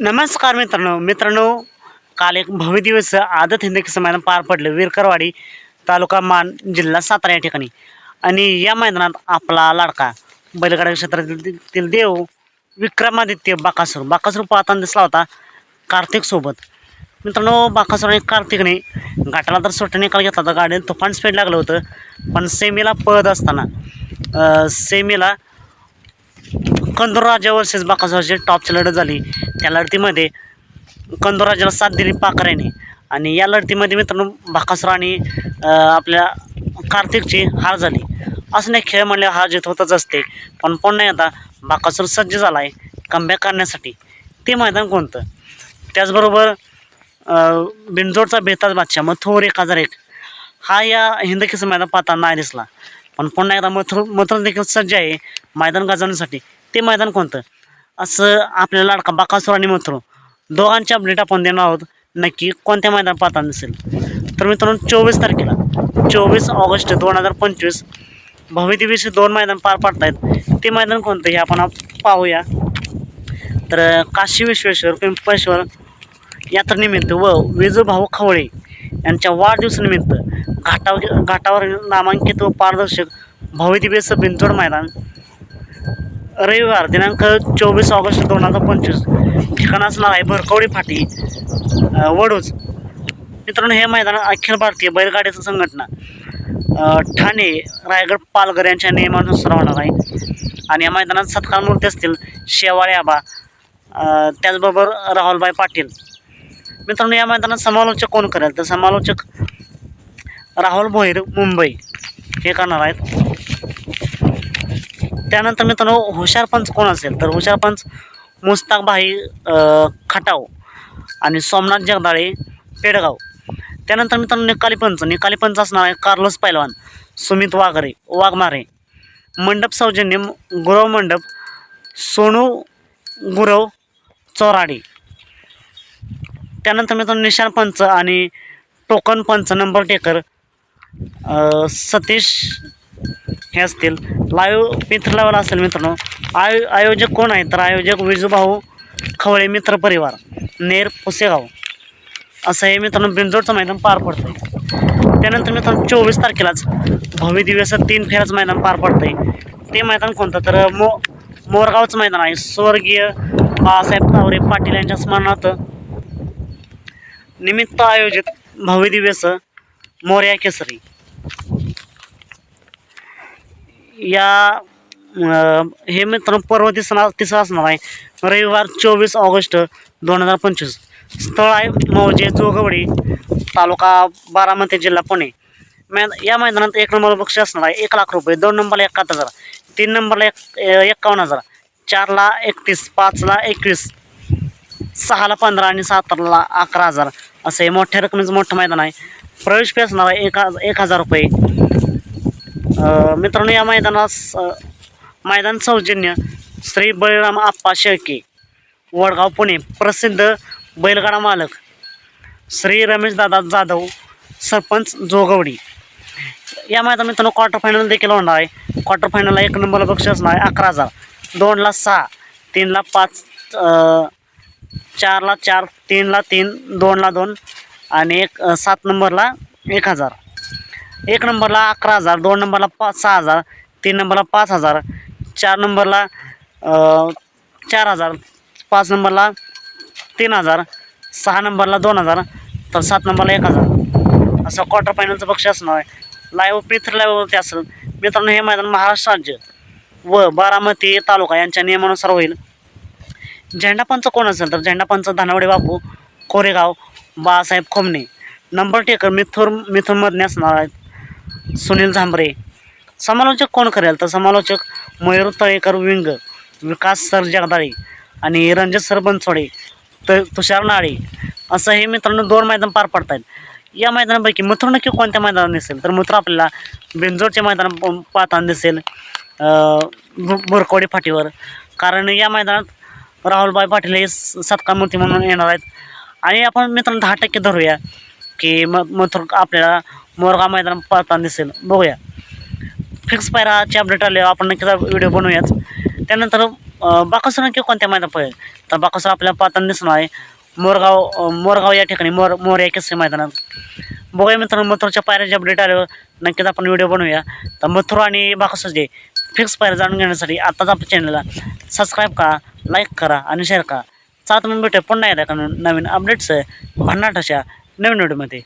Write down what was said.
नमस्कार मित्रांनो. मित्रांनो काल एक भव्य दिवस आदत हिंद मैदान पार पडलं. विरकरवाडी तालुका मान जिल्हा सातारा या ठिकाणी. आणि या मैदानात आपला लाडका बैलगाडा क्षेत्रातील देव विक्रमादित्य बाकासूर. बाकासूर पाहताना दिसला होता कार्तिक सोबत. मित्रांनो बाकासूर आणि कार्तिकने घाटाला तर सुट्टा निकाल घेतला होता. गाडीने तुफान स्पीड लागलं होतं. पण सेमीला पळत असताना सेमीला कंदूर वर्सेस बाकासोरची टॉपची लढत झाली. त्या लढतीमध्ये कंदुरराजाला साथ दिली पाकऱ्याने आणि या लढतीमध्ये मित्रांनो बाकासुर आणि आपल्या कार्तिकची हार झाली. असं नाही खेळ म्हणल्यावर हार जीत होतच असते. पण पुन्हा आता बाकासूर सज्ज झाला आहे कमबॅक करण्यासाठी. ते मैदान कोणतं? त्याचबरोबर बिनजोडचा बेताज बादशाह मथुर एक हजार एक. हा या हिंदकीचं मैदान पाहताना नाही दिसला. पण पुन्हा एकदा मथुर मथुर देखील सज्ज आहे मैदान गाजवण्यासाठी. ते मैदान कोणतं? असं आपल्या लाडका बाकासूर आणि मथुर दोघांची अपडेट आपण देणार आहोत. नक्की कोणत्या मैदान पाहता नसेल? तर मित्रांनो चोवीस तारखेला चोवीस ऑगस्ट दोन हजार पंचवीस भव्यदिवशी दोन मैदान पार पाडत आहेत ते मैदान कोणतं हे आपण पाहूया. तर काशी विश्वेश्वर पिंपळेश्वर यात्रेनिमित्त व विजूभाऊ खवळे यांच्या वाढदिवसानिमित्त घाटा घाटावर नामांकित व पारदर्शक भव्यदिव्य बिंचोड मैदान रविवार दिनांक चोवीस ऑगस्ट दोन हजार पंचवीस. ठिकाण असणार आहे भरकवडी फाटी वडूज. मित्रांनो हे मैदान अखिल भारतीय बैलगाडीचं संघटना ठाणे रायगड पालघर यांच्या नियमानुसार होणार आहे. आणि या मैदानात सत्कार मूर्ती असतील शेवाळे आबा त्याचबरोबर राहुलबाई पाटील. मित्रांनो या मैदानात समालोचक कोण करेल? तर समालोचक राहुल भोईर मुंबई. हे करणार आहेत. त्यानंतर मित्रांनो हुशार पंच कोण असेल? तर हुशार पंच मुस्ताकभाई खटाव आणि सोमनाथ जगदाळे पेडगाव. त्यानंतर मित्रांनो निकाली पंच. निकाली पंच असणार आहे कार्लोस पैलवान सुमित वाघरे वाघमारे मंडप सौजन्य गुरव मंडप सोनू गुरव चौराडे. त्यानंतर मित्रांनो निशान पंच आणि टोकन पंच नंबर टेकर सतीश हे असतील. लाईव्ह मित्र लावला असेल मित्रांनो. आयो आयोजक कोण आहे? तर आयोजक विजूभाऊ खवळे मित्र परिवार. नेर पुसेगाव. असं हे मित्रांनो बिंजोडचं मैदान पार पडतं त्यानंतर मित्रांनो चोवीस तारखेलाच भव्य दिवसात तीन फेराचं मैदान पार पडतं आहे ते मैदान कोणतं? तर मो मोरगावचं मैदान आहे. स्वर्गीय बाळासाहेब तावरे पाटील यांच्या स्मरणार्थ निमित्त आयोजित भव्य दिवस मोर्या केसरी. या हे मित्रांनो पर्व दिसणार तिसरा असणार आहे. रविवार चोवीस ऑगस्ट दोन हजार पंचवीस. स्थळ आहे मौजे जोगवडी तालुका बारामती जिल्हा पुणे. मै या मैदानात एक नंबर बक्षीस असणार आहे. एक लाख रुपये दोन नंबरला एकाहत्तर हजार तीन नंबरला एक एक्कावन्न हजार चारला एकतीस पाचला एकवीस सहाला पंधरा आणि सातला अकरा हजार. असं हे मोठ्या रकमेचं मोठं मैदान आहे. प्रवेश फी असणार आहे एक एक हजार रुपये. मित्रांनो या मैदानास मैदान सौजन्य श्री बळीराम आप्पा शेळके वडगाव पुणे प्रसिद्ध बैलगाडा मालक श्री रमेशदादा जाधव सरपंच जोगवडी. या मैदान मित्रांनो क्वार्टर फायनल देखील होणार आहे. क्वार्टर फायनलला एक नंबरला बक्षीस असणार आहे अकरा हजार. दोनला सहा तीनला पाच चारला चार तीनला तीन दोनला दोन आणि एक सात नंबरला एक हजार. एक नंबरला अकरा हजार दोन नंबरला पाच सहा हजार तीन नंबरला पाच हजार चार नंबरला चार हजार पाच नंबरला तीन हजार सहा नंबरला दोन हजार तर सात नंबरला एक हजार. असं क्वार्टर फायनलचं पक्ष असणार आहे. लाईव्ह पिथर लाईव्हवरती असेल. मित्रांनो हे मैदान महाराष्ट्र राज्य व बारामती तालुका यांच्या नियमानुसार होईल. झेंडापंच कोण असेल तर झेंडापंच धानवडे बापू कोरेगाव बाळासाहेब खोमणे. नंबर टेकर मिथुर मिथुनमधने असणार आहेत. सुनील झांबरे. समालोचक कोण करेल? तर समालोचक मयूर तळेकर विंग विकास सर जगदाळे आणि रंजित सर बनसोडे त तुषार नाळे. असं हे मित्रांनो दोन मैदान पार पडतात आहेत या मैदानापैकी मथुर नक्की कोणत्या मैदानात दिसेल? तर मथुर आपल्याला बेंजोडच्या मैदान प- पाहताना दिसेल बुरकवडी फाटीवर. कारण या मैदानात राहुलभाई पाटील हे स- सत्कार मूर्ती म्हणून येणार आहेत. आणि आपण मित्रांनो दहा टक्के धरूया. की मग मथुर आपल्याला मोरगाव मैदान पाहताना दिसेल. बघूया. फिक्स पायराचे अपडेट आले आपण नक्कीच व्हिडिओ बनवूयाच त्यानंतर बाकासूर नक्की कोणत्या मैदान पळेल? तर बाकासूर आपल्याला पाहताना दिसणार आहे मोरगाव मोरगाव या ठिकाणी मोर मोर या केसरी मैदानात. बघूया मित्रांनो मथुरच्या पायऱ्याचे अपडेट आल्यावर नक्कीच आपण व्हिडिओ बनवूया. तर मथुर आणि बाकासूर जे फिक्स पायऱ्या जाणून घेण्यासाठी आत्ताच आपल्या चॅनलला सबस्क्राईब करा लाईक करा आणि शेअर करा. चालतं मग भेटे पुन्हा एकदा नवीन अपडेट्स भन्नाट अशा नवीन व्हिडिओमध्ये